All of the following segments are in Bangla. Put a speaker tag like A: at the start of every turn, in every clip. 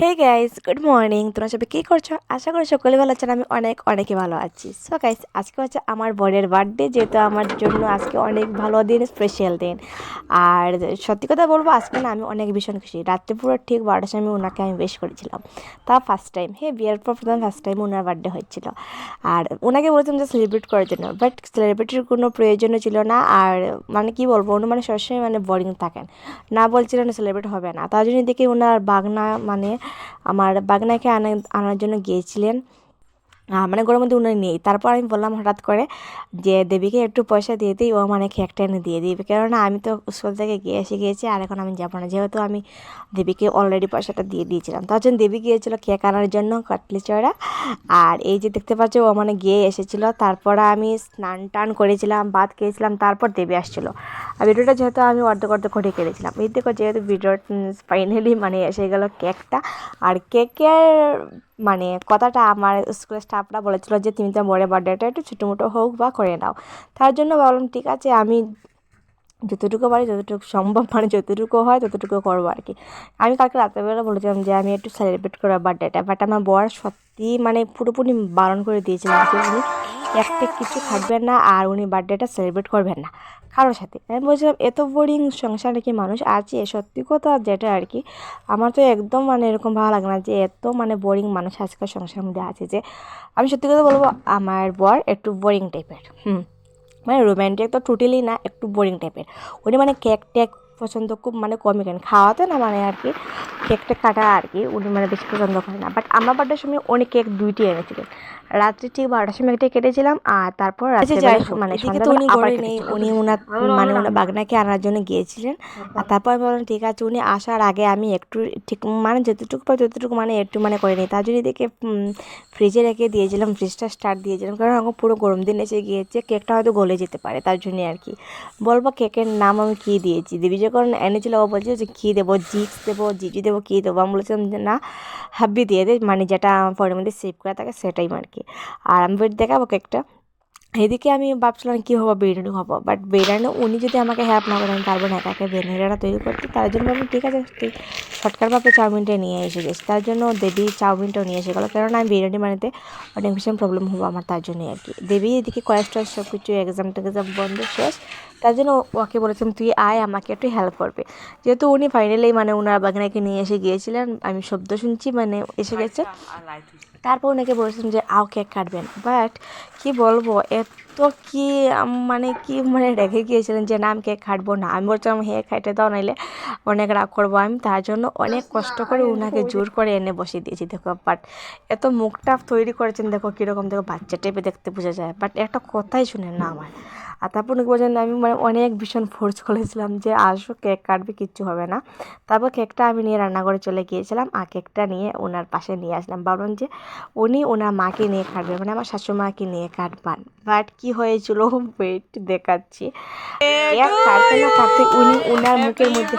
A: হে গাইস গুড মর্নিং তোমরা সবাই কী করছ? আশা করি সকলে ভালো আছেন, আমি অনেক অনেকই ভালো আছি। সো গাইস আজকে হচ্ছে আমার বরের বার্থডে যেহেতু আমার জন্য আজকে অনেক ভালো দিন স্পেশাল দিন। আর সত্যি কথা বলব, আজকে না আমি অনেক ভীষণ খুশি। রাত্রে পুরো ঠিক বারোটার সময় ওনাকে আমি বেশ করেছিলাম। তা ফার্স্ট টাইম হে, বিয়ের পর প্রথম ফার্স্ট টাইম ওনার বার্থডে হচ্ছিল আর ওনাকে বলেছিলাম যে সেলিব্রেট করার জন্য বাট সেলিব্রেটির কোনো প্রয়োজনও ছিল না। আর মানে কি বলব, উনি মানে সবসময় মানে বোরিং থাকেন। না বলছিলেন সেলিব্রেট হবে না। তার জন্য দেখি ওনার বাগনা মানে আমার বাগনাকে আনা আনার জন্য গিয়েছিলেন। মানে গরমের মধ্যে উনি নেই। তারপর আমি বললাম হঠাৎ করে যে, দেবীকে একটু পয়সা দিয়ে দিই ও মানে কেকটা এনে দিয়ে দিবে। কেননা আমি তো স্কুল থেকে গিয়ে এসে গিয়েছি, আর এখন আমি যাব না। যেহেতু আমি দেবীকে অলরেডি পয়সাটা দিয়ে দিয়েছিলাম। তার জন্য দেবী গিয়েছিল কেক আনার জন্য কাটলি চড়া। আর এই যে দেখতে পাচ্ছ, ও মানে গিয়ে এসেছিল। তারপর আমি স্নান টান করেছিলাম, ভাত খেয়েছিলাম, তারপর দেবী আসছিল। আর ভিডিওটা যেহেতু আমি অর্ধেক অর্ধেক করে কেটেছিলাম, এই দেখো যেহেতু ভিডিও ফাইনালি মানে এসে গেল কেকটা। আর কেকের মানে কথাটা আমার স্কুলের স্টাফরা বলেছিল যে, তুমি তো বড় বার্থডেটা একটু ছোটোমোটো হোক বা করে নাও। তার জন্য ভাবলাম ঠিক আছে, আমি যতটুকু পারি, যতটুকু সম্ভব মানে যতটুকু হয়, ততটুকু করব আর কি। আমি কালকে রাত্রেবেলা বলেছিলাম যে, আমি একটু সেলিব্রেট করব বার্থডেটা বাট আমার বর সত্যি মানে পুরোপুরি বারণ করে দিয়েছিলাম উনি একটা কিছু খাবেন না আর উনি বার্থডেটা সেলিব্রেট করবেন না। কারোর সাথে। আমি বলছিলাম, এত বোরিং সংসারে কি মানুষ আছে? সত্যি কথা যেটা আর কি, আমার তো একদম মানে এরকম ভালো লাগে না যে এত মানে বোরিং মানুষ আজকাল সংসারের মধ্যে আছে যে, আমি সত্যি কথা বলব, আমার বর একটু বোরিং টাইপের হুম মানে রোম্যান্টিক তো টোটালি না, একটু বোরিং টাইপের উনি মানে কেক টেক পছন্দ খুব মানে কমই করেন খাওয়াতে না মানে আর কি কেকটা কাটা আর কি উনি মানে বেশি পছন্দ করেন না। বাট আমার বার্থডের সময় উনি কেক দুইটি এনেছিলেন রাত্রে ঠিক বারোটার সময় একটা কেটেছিলাম আর তারপর
B: হোক,
A: মানে
B: উনি ঘরে নেই,
A: উনি ওনার মানে ওনার বাগনাকে আনার জন্য গিয়েছিলেন। আর তারপর আমি বললাম ঠিক আছে উনি আসার আগে আমি একটু ঠিক মানে যতটুকু পাই ততটুকু মানে একটু মানে করে নিই। তার জন্য দেখে ফ্রিজে রেখে দিয়েছিলাম ফ্রিজটা স্টার্ট দিয়েছিলাম। কারণ এখন পুরো গরম দিন এসে গিয়েছে কেকটা হয়তো গলে যেতে পারে তার জন্য আর কি। বলব কেকের নাম আমি কী দিয়েছি? দেবী যখন এনেছিল ও বলছে যে কী দেবো জিক্স দেবো, জিজি দেবো কী দেবো। আমি বলেছিলাম যে না হাব্বি দিয়ে দে মানে যেটা ফোনের মধ্যে সেভ করা থাকে সেটাই আর কি। আর আমি দেখাবো কেকটা। এদিকে আমি ভাবছিলাম কী হব, বিরিয়ানি হব। বাট বিরিয়ানি উনি যদি আমাকে হেল্প না করেন পারব না একা একা বিরিয়ানিটা তৈরি করতে, তার জন্য আমি ঠিক আছে তুই শর্টকাটভাবে চাউমিনটা নিয়ে এসে গেছি। তার জন্য দেবী চাউমিনটাও নিয়ে এসে গেলো। কেননা আমি বিরিয়ানি বানাতে অনেক ভীষণ প্রবলেম হব আমার, তার জন্যই আর কি। দেবী এদিকে টলেজ সব কিছু এক্সাম টেক্সাম বন্ধ, শেষ। তার জন্য ওকে বলেছিলাম তুই আয় আমাকে একটু হেল্প করবে। যেহেতু উনি ফাইনালি মানে ওনার বাগনাকে নিয়ে এসে গিয়েছিলেন আমি শব্দ শুনছি মানে এসে গেছে। তারপর ওনাকে বলেছিলাম যে আও কেক কাটবেন। বাট কি বলব এত কি মানে কি মানে রেখে গিয়েছিলেন যে না আমি কেক কাটবো না। আমি বলছিলাম হে খাইতে দাও নাইলে অনেক রাগ করব আমি। তার জন্য অনেক কষ্ট করে ওনাকে জোর করে এনে বসিয়ে দিয়েছি দেখো বাট এত মুখটা তৈরি করেছেন দেখো কীরকম দেখো বাচ্চা টাইপে দেখতে বোঝা যায়। বাট একটা কথাই শুনেন না আমার। আর তারপর বলছেন আমি মানে অনেক ভীষণ ফোর্স করেছিলাম যে আসো কেক কাটবে কিচ্ছু হবে না। তারপর কেকটা আমি নিয়ে রান্নাঘরে চলে গিয়েছিলাম আর কেকটা নিয়ে ওনার পাশে নিয়ে আসলাম। ভাবলাম যে উনি ওনার মাকে নিয়ে কাটবে মানে আমার শাশুমাকে নিয়ে কাটবান। বাট কি হয়েছিল? ওয়েট দেখাচ্ছি। কেক কাটতে না কাটতে উনি ওনার মুখের মধ্যে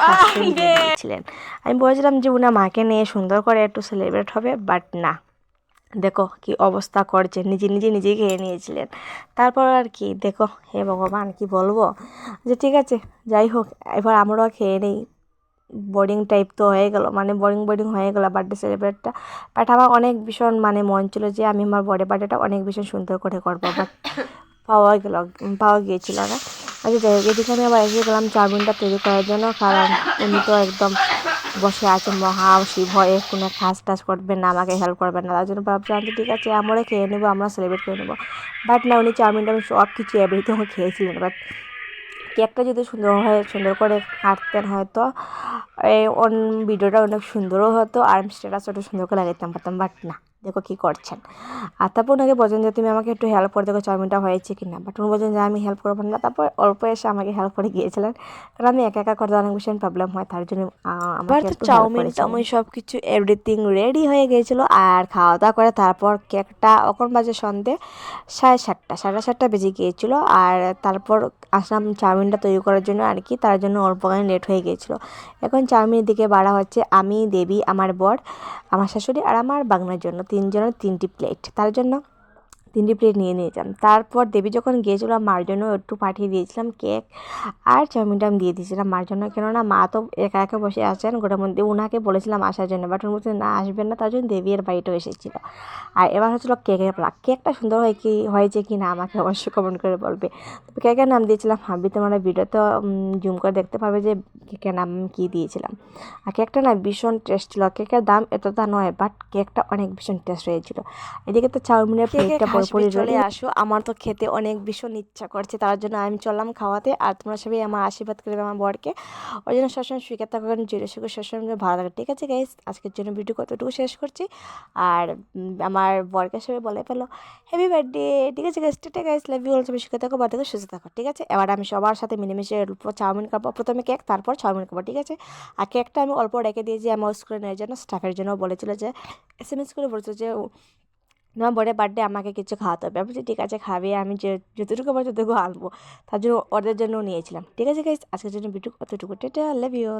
A: দিয়েছিলেন। আমি বলেছিলাম যে ওনার মাকে নিয়ে সুন্দর করে একটু সেলিব্রেট হবে বাট না। দেখো কি অবস্থা করছে। নিজে নিজে নিজেই খেয়ে নিয়েছিলেন। তারপর আর কি, দেখো, হে ভগবান, কি বলব? যে ঠিক আছে, যাই হোক, এবার আমরাও খেয়ে নেই। বোরিং টাইপ তো হয়ে গেল মানে বোরিং বোরিং হয়ে গেলো বার্থডে সেলিব্রেটটা বাট আমার অনেক ভীষণ মানে মন ছিল যে আমি আমার বড় বার্থডেটা অনেক ভীষণ সুন্দর করে করব। বাট পাওয়া গেল, পাওয়া গিয়েছিল না। আচ্ছা যাই হোক, এদিকে আমি আবার এসে গেলাম, চাউমিনটা তৈরি করার জন্য। কারণ উনি তো একদম বসে আছে, মহা শিব হয়ে কোনো কাজ টাজ করবেন না, আমাকে হেল্প করবেন না। তার জন্য ভাবছিলাম যে ঠিক আছে আমরা খেয়ে নেব, আমরা সেলিব্রেট করে নেব। বাট না, উনি চাউমিন টাউমিন সব কিছু এভরিথিং খেয়েছিলেন। বাট কেকটা যদি সুন্দর হয়, সুন্দর করে কাটতেন হয়তো, এই ভিডিওটা অনেক সুন্দরও হতো, আর আমি স্ট্যাটাস ওটা সুন্দর করে লাগাইতাম পারতাম বাট না। দেখো কী করছেন। আর তারপর ওনাকে বলছেন যে তুমি আমাকে একটু হেল্প করে দেখো চাউমিনটা হয়েছে কি না? বাট উনি বলছেন যে আমি হেল্প করব না। তারপর অল্প এসে আমাকে হেল্প করে গিয়েছিলেন। কারণ আমি একা একা করতে অনেক ভীষণ প্রবলেম হয় তার জন্য আমার
B: তো চাউমিন
A: চাউমিন সব কিছু এভরিথিং রেডি হয়ে গিয়েছিল আর খাওয়া দাওয়া করে তারপর কেকটা এখন বাজে সন্ধে সাড়ে সাতটা সাড়ে সাতটা বেজে গিয়েছিল। আর তারপর আসলাম চাউমিনটা তৈরি করার জন্য আর কি তার জন্য অল্প খানি লেট হয়ে গিয়েছিল। এখন চাউমিনের দিকে বাড়া হচ্ছে আমি দেবী আমার বর আমার শাশুড়ি আর আমার বাগনার জন্য। তিনজনের তিনটি প্লেট তার জন্য তিনটি প্লেট নিয়ে নিয়েছিলাম। তারপর দেবী যখন গিয়েছিলাম মার জন্য একটু পাঠিয়ে দিয়েছিলাম কেক আর চাউমিনটা আমি দিয়ে দিয়েছিলাম মার জন্য। কেননা মা তো একা একা বসে আছেন গোটার মধ্যে ওনাকে বলেছিলাম আসার জন্য। বাট ওর মধ্যে না আসবেন না। তার জন্য দেবী এর বাড়িটাও এসেছিল। আর এবার হচ্ছিল কেকের পালা কেকটা সুন্দর হয় কি হয়েছে কি না আমাকে অবশ্যই কমেন্ট করে বলবে। কেকের নাম দিয়েছিলাম হাবি। তোমরা ভিডিওতে জুম করে দেখতে পারবে যে কেকের নাম কী দিয়েছিলাম। আর কেকটা না ভীষণ টেস্ট ছিল। কেকের দাম এতটা নয় বাট কেকটা অনেক ভীষণ টেস্ট হয়েছিল। এদিকে তো চাউমিনের প্লেটটা পুরোপুরি চলে আসো। আমার তো খেতে অনেক ভীষণ ইচ্ছা করছে তার জন্য আমি চললাম খাওয়াতে। আর তোমরা সবাই আমার আশীর্বাদ করবে আমার বরকে। ওই জন্য সবসময় সুখে থাকার জেরে সুখে সবসময় ভালো থাকে। ঠিক আছে গাইস আজকের জন্য ভিডিও কতটুকু শেষ করছি? আর আমার বরকে সবাই বলে ফেলো হ্যাপি বার্থডে ঠিক আছে গাইস টেটে গাইস লাভ ইউ অল সবাই সুখে থাকো বার্থডে সুস্থ থাকো। ঠিক আছে? এবার আমি সবার সাথে মিলেমিশে অল্প চাউমিন খাব। প্রথমে কেক তারপর চাউমিন খাব। ঠিক আছে? আর কেকটা আমি অল্প রেখে দিয়েছি। আমার স্কুলে নেওয়ার জন্য স্টাফের জন্য বলেছিল যে এস এম এস করে বলছিল যে তোমার বড়ের বার্থডে আমাকে কিছু খাওয়াতে হবে। আমি বলছি, ঠিক আছে, খাবে, আমি যে, যতটুকু আমার ততটুকু আনব। তার জন্য ওদের জন্য নিয়েছিলাম। ঠিক আছে গাইস আজকের জন্য ভিডিও অতটুকু। টেটে লাভ ইউ